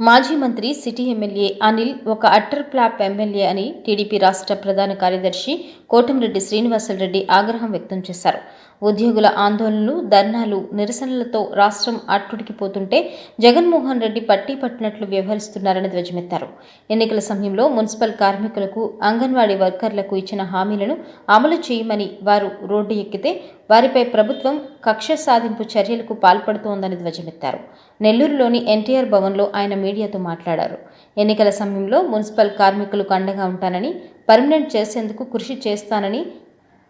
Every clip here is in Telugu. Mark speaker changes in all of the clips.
Speaker 1: మాజీ మంత్రి సిటీ ఎమ్మెల్యే అనిల్ ఒక అట్టర్ ఫ్లాప్ ఎమ్మెల్యే అని టీడీపీ రాష్ట్ర ప్రధాన కార్యదర్శి కోటంరెడ్డి శ్రీనివాసరెడ్డి ఆగ్రహం వ్యక్తం చేశారు. ఉద్యోగుల ఆందోళనలు ధర్నాలు నిరసనలతో రాష్ట్రం అట్టుడికిపోతుంటే జగన్మోహన్ రెడ్డి పట్టి పట్టినట్లు వ్యవహరిస్తున్నారని ధ్వజమెత్తారు. ఎన్నికల సమయంలో మున్సిపల్ కార్మికులకు అంగన్వాడీ వర్కర్లకు ఇచ్చిన హామీలను అమలు చేయమని వారు రోడ్డు ఎక్కితే వారిపై ప్రభుత్వం కక్ష సాధింపు చర్యలకు పాల్పడుతోందని ధ్వజమెత్తారు. నెల్లూరులోని ఎన్టీఆర్ భవన్లో ఆయన మీడియాతో మాట్లాడారు. ఎన్నికల సమయంలో మున్సిపల్ కార్మికులకు అండగా ఉంటానని పర్మనెంట్ చేసేందుకు కృషి చేస్తానని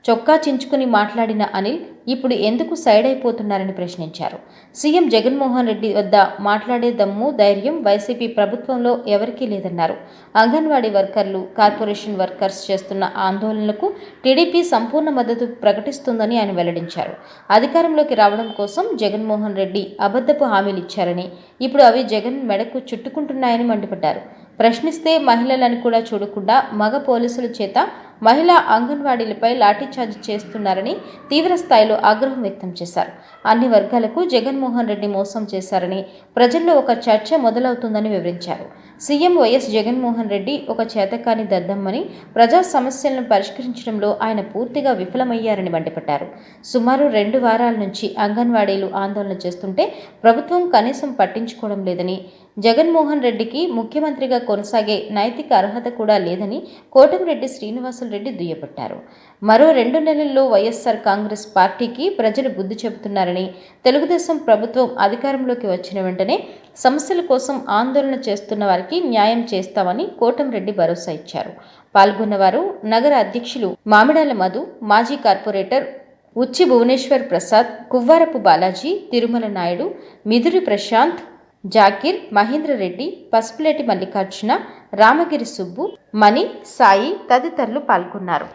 Speaker 1: చొక్కా చించుకుని మాట్లాడిన అనిల్ ఇప్పుడు ఎందుకు సైడ్ అయిపోతున్నారని ప్రశ్నించారు. సీఎం జగన్మోహన్ రెడ్డి వద్ద మాట్లాడే దమ్ము ధైర్యం వైసీపీ ప్రభుత్వంలో ఎవరికీ లేదన్నారు. అంగన్వాడీ వర్కర్లు కార్పొరేషన్ వర్కర్స్ చేస్తున్న ఆందోళనలకు టీడీపీ సంపూర్ణ మద్దతు ప్రకటిస్తుందని ఆయన వెల్లడించారు. అధికారంలోకి రావడం కోసం జగన్మోహన్ రెడ్డి అబద్ధపు హామీలు ఇచ్చారని ఇప్పుడు అవి జగన్ మెడకు చుట్టుకుంటున్నాయని మండిపడ్డారు. ప్రశ్నిస్తే మహిళలను కూడా చూడకుండా మగ పోలీసుల చేత మహిళా అంగన్వాడీలపై లాఠీచార్జ్ చేస్తున్నారని తీవ్ర స్థాయిలో ఆగ్రహం వ్యక్తం చేశారు. అన్ని వర్గాలకు జగన్మోహన్ రెడ్డి మోసం చేశారని ప్రజల్లో ఒక చర్చ మొదలవుతుందని వివరించారు. సీఎం వైఎస్ జగన్మోహన్ రెడ్డి ఒక చేతకాని దద్దమ్మని ప్రజా సమస్యలను పరిష్కరించడంలో ఆయన పూర్తిగా విఫలమయ్యారని మండిపడ్డారు. సుమారు రెండు వారాల నుంచి అంగన్వాడీలు ఆందోళన చేస్తుంటే ప్రభుత్వం కనీసం పట్టించుకోవడం లేదని జగన్మోహన్ రెడ్డికి ముఖ్యమంత్రిగా కొనసాగే నైతిక అర్హత కూడా లేదని కోటమిరెడ్డి శ్రీనివాసులరెడ్డి దుయ్యబట్టారు. మరో రెండు నెలల్లో వైఎస్ఆర్ కాంగ్రెస్ పార్టీకి ప్రజలు బుద్ధి చెబుతున్నారని తెలుగుదేశం ప్రభుత్వం అధికారంలోకి వచ్చిన వెంటనే సమస్యల కోసం ఆందోళన చేస్తున్న వారికి న్యాయం చేస్తామని కోటంరెడ్డి భరోసా ఇచ్చారు. పాల్గొన్నవారు నగర అధ్యక్షులు మామిడాల మధు మాజీ కార్పొరేటర్ ఉచ్చి భువనేశ్వర్ ప్రసాద్ కువ్వారపు బాలాజీ తిరుమల నాయుడు మిదురి ప్రశాంత్ జాకీర్ మహేంద్రరెడ్డి పసుపులేటి మల్లికార్జున రామగిరి సుబ్బు మణి సాయి తదితరులు పాల్గొన్నారు.